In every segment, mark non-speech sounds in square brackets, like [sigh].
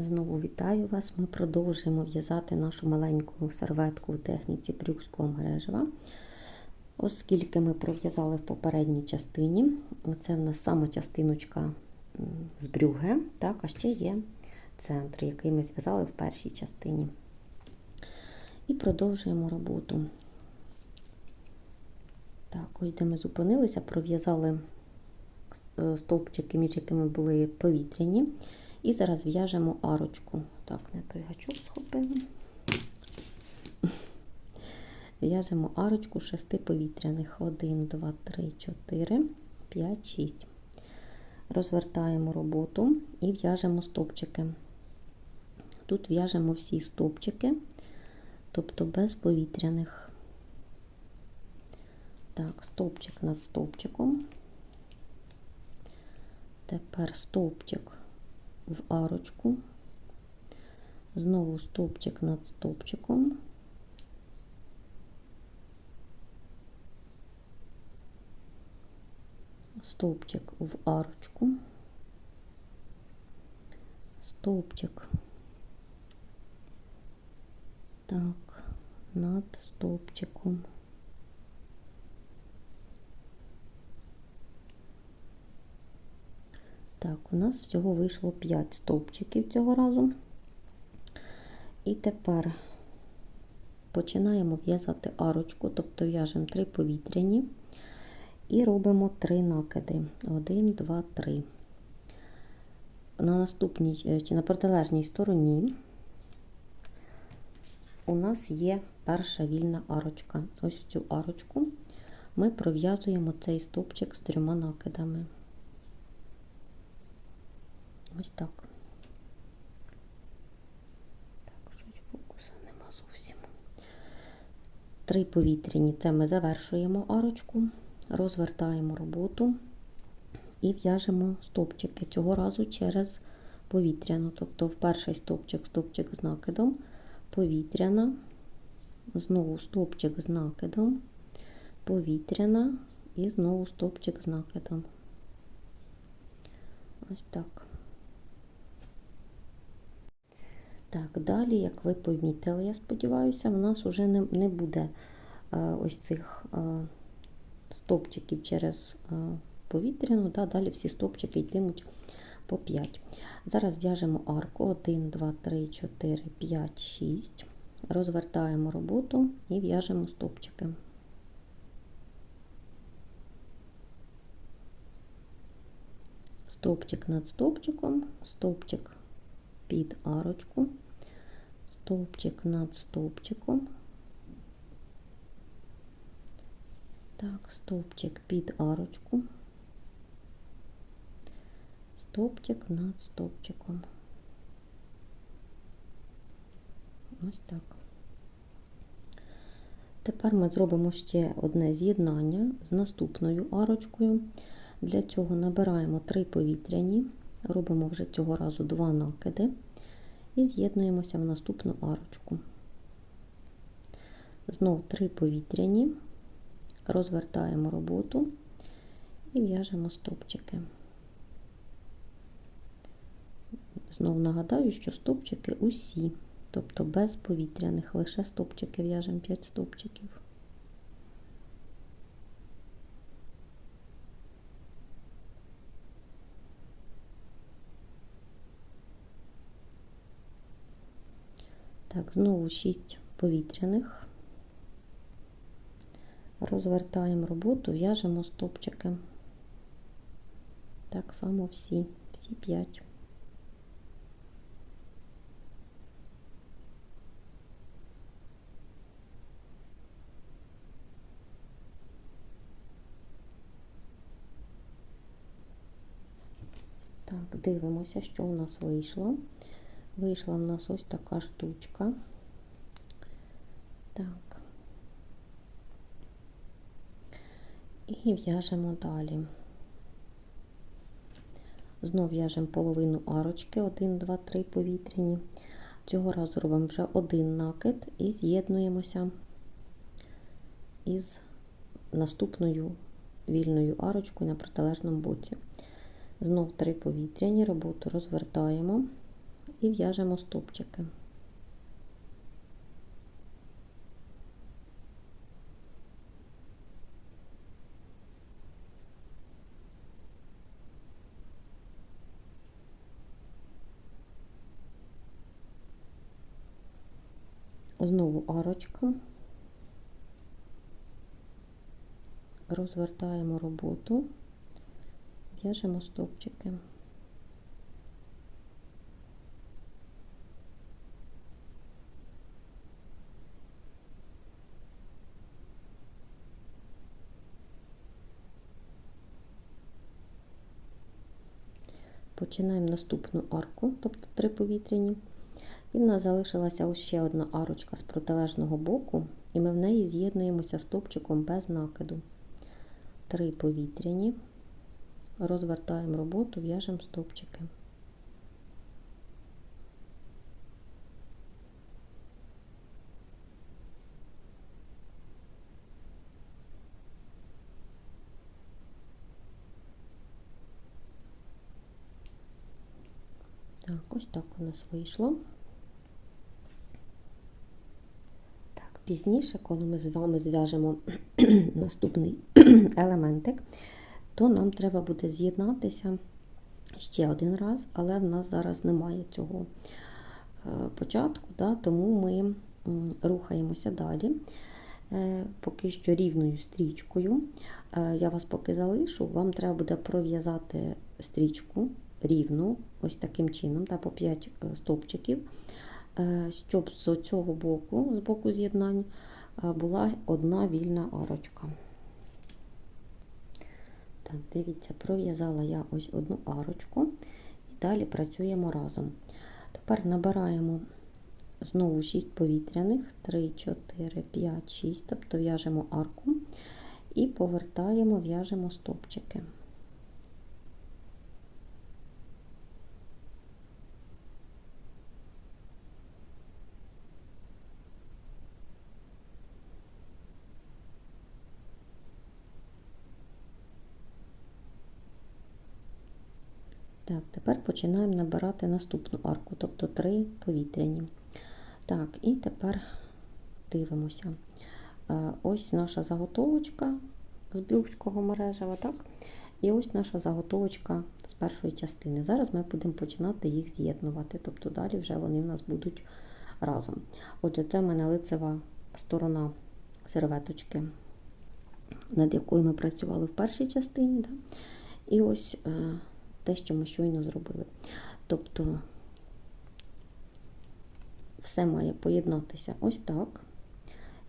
Знову вітаю вас. Ми продовжуємо в'язати нашу маленьку серветку у техніці брюкського мережева. Оскільки ми пров'язали в попередній частині, оце в нас сама частиночка з брюге, так, а ще є центр, який ми зв'язали в першій частині. І продовжуємо роботу. Так, ось де ми зупинилися, пров'язали стовпчики, між якими були повітряні. І зараз в'яжемо арочку. Так, не той гачок схопила. В'яжемо арочку шести повітряних. 1, 2, 3, 4, 5, 6. Розвертаємо роботу і в'яжемо стовпчики. Тут в'яжемо всі стовпчики, тобто без повітряних. Так, стовпчик над стовпчиком. Тепер стовпчик в арочку, знову стовпчик над стовпчиком. Стовпчик в арочку, стовпчик так, над стовпчиком. Так, у нас всього вийшло 5 стовпчиків цього разу. І тепер починаємо в'язати арочку, тобто в'яжемо 3 повітряні і робимо 3 накиди. 1, 2, 3. На наступній чи на протилежній стороні у нас є перша вільна арочка. Ось в цю арочку ми пров'язуємо цей стовпчик з трьома накидами. Ось так. Так, щось фокуса нема зовсім. Три повітряні. Це ми завершуємо арочку, розвертаємо роботу і в'яжемо стовпчики. Цього разу через повітряну. Тобто в перший стовпчик стовпчик з накидом, повітряна, знову стовпчик з накидом, повітряна і знову стовпчик з накидом. Ось так. Так, далі, як ви помітили, я сподіваюся, в нас вже не не буде е, ось цих е, стопчиків через е, повітряну. Да, Далі всі стопчики йтимуть по 5. Зараз в'яжемо арку 1, 2, 3, 4, 5, 6. Розвертаємо роботу і в'яжемо стопчики. Стовпчик над стовпчиком, стовпчик під арочку, стовпчик над стовпчиком, так, стовпчик під арочку, стовпчик над стовпчиком. Ось так. Тепер ми зробимо ще одне з'єднання з наступною арочкою. Для цього набираємо три повітряні. Робимо вже цього разу два накиди і з'єднуємося в наступну арочку. Знов три повітряні, розвертаємо роботу і в'яжемо стопчики. Знов нагадаю, що стопчики усі, тобто без повітряних, лише стопчики в'яжемо 5 стопчиків. Так, знову 6 повітряних. Розвертаємо роботу, в'яжемо стопчики. Так само всі, всі 5. Так, дивимося, що у нас вийшло. Вийшла в нас ось така штучка. Так. І в'яжемо далі. Знов в'яжемо половину арочки, 1, 2, 3 повітряні. Цього разу робимо вже один накид і з'єднуємося із наступною вільною арочкою на протилежному боці. Знов три повітряні, роботу розвертаємо і в'яжемо стовпчики. Знову арочка. Розвертаємо роботу, в'яжемо стовпчики. Починаємо наступну арку, тобто три повітряні. І в нас залишилася ось ще одна арочка з протилежного боку, і ми в неї з'єднуємося стовпчиком без накиду. Три повітряні, розвертаємо роботу, в'яжемо стовпчики. Так, ось так у нас вийшло. Так, пізніше, коли ми з вами зв'яжемо [clears throat] наступний [clears throat] елементик, то нам треба буде з'єднатися ще один раз, але в нас зараз немає цього е, початку, да, тому ми рухаємося далі. Е, поки що рівною стрічкою. Е, я вас поки залишу, вам треба буде пров'язати стрічку рівну, ось таким чином, та по 5 стовпчиків, щоб з цього боку, з боку з'єднань, була одна вільна арочка. Так, дивіться, пров'язала я ось одну арочку і далі працюємо разом. Тепер набираємо знову 6 повітряних, 3, 4, 5, 6, тобто в'яжемо арку і повертаємо, в'яжемо стопчики. Так, тепер починаємо набирати наступну арку, тобто три повітряні. Так, і тепер дивимося. Е, ось наша заготовочка з брюкського мережева, так? І ось наша заготовочка з першої частини. Зараз ми будемо починати їх з'єднувати, тобто далі вже вони в нас будуть разом. Отже, це в мене лицева сторона серветочки, над якою ми працювали в першій частині. Так? І ось е, те, що ми щойно зробили. Тобто все має поєднатися ось так.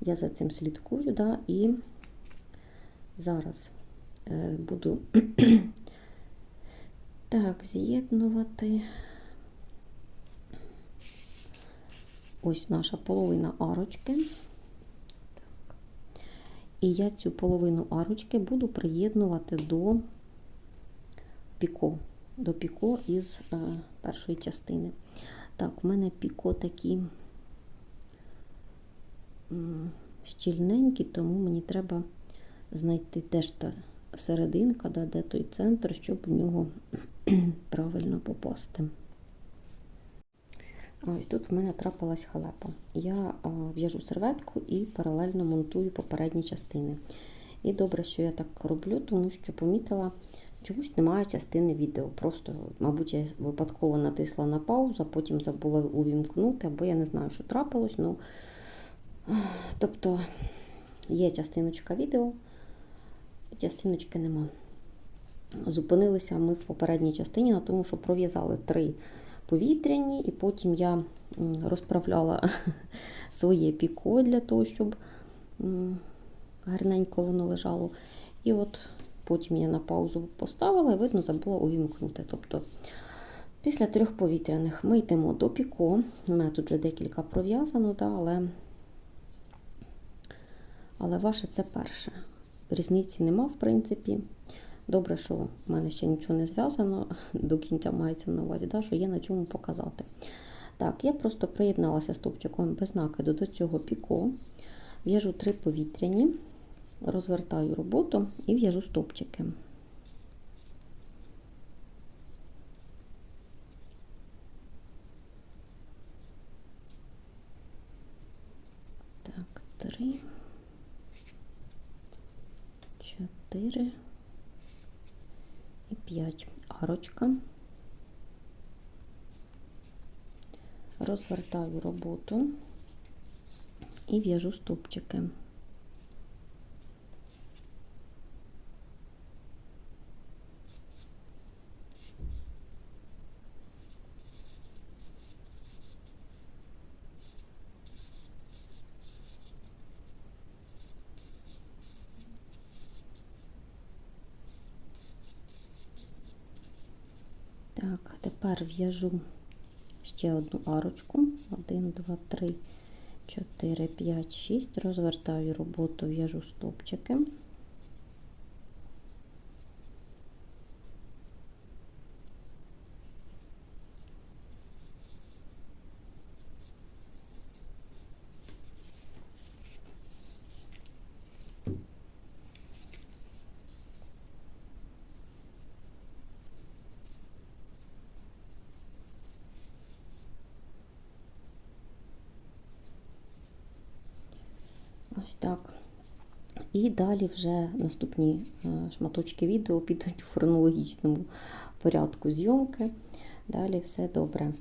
Я за цим слідкую, да, і зараз е, буду [clears throat] так, з'єднувати ось наша половина арочки. І я цю половину арочки буду приєднувати до піко, до піко із е, першої частини. Так, у мене піко такі щільненькі, тому мені треба знайти теж та серединка, да, де той центр, щоб в нього [clears throat] правильно попасти. Ось тут в мене трапилась халепа. Я в'яжу серветку і паралельно монтую попередні частини. І добре, що я так роблю, тому що помітила, чомусь немає частини відео. Просто, мабуть, я випадково натисла на паузу, а потім забула увімкнути, або я не знаю, що трапилось. Ну, Тобто є частиночка відео, частиночки нема. Зупинилися ми в попередній частині на тому, що пров'язали три повітряні, і потім я розправляла [laughs] своє піко для того, щоб гарненько воно лежало. І от потім я на паузу поставила і, видно, забула увімкнути. Тобто, після трьох повітряних ми йдемо до піко. У мене тут вже декілька пров'язано, да, але але ваше це перше. Різниці нема, в принципі. Добре, що в мене ще нічого не зв'язано, [laughs] до кінця мається на увазі, да, що є на чому показати. Так, я просто приєдналася стовпчиком без накиду до цього піко, в'яжу три повітряні, розвертаю роботу і в'яжу стопчики. Так, три, чотири і п'ять арочка. Розвертаю роботу і в'яжу стопчики. Так, тепер в'яжу ще одну арочку. 1, 2, 3, 4, 5, 6. Розвертаю роботу, в'яжу стовпчики. Ось так. І далі вже наступні е, шматочки відео підуть у хронологічному порядку зйомки. Далі все добре.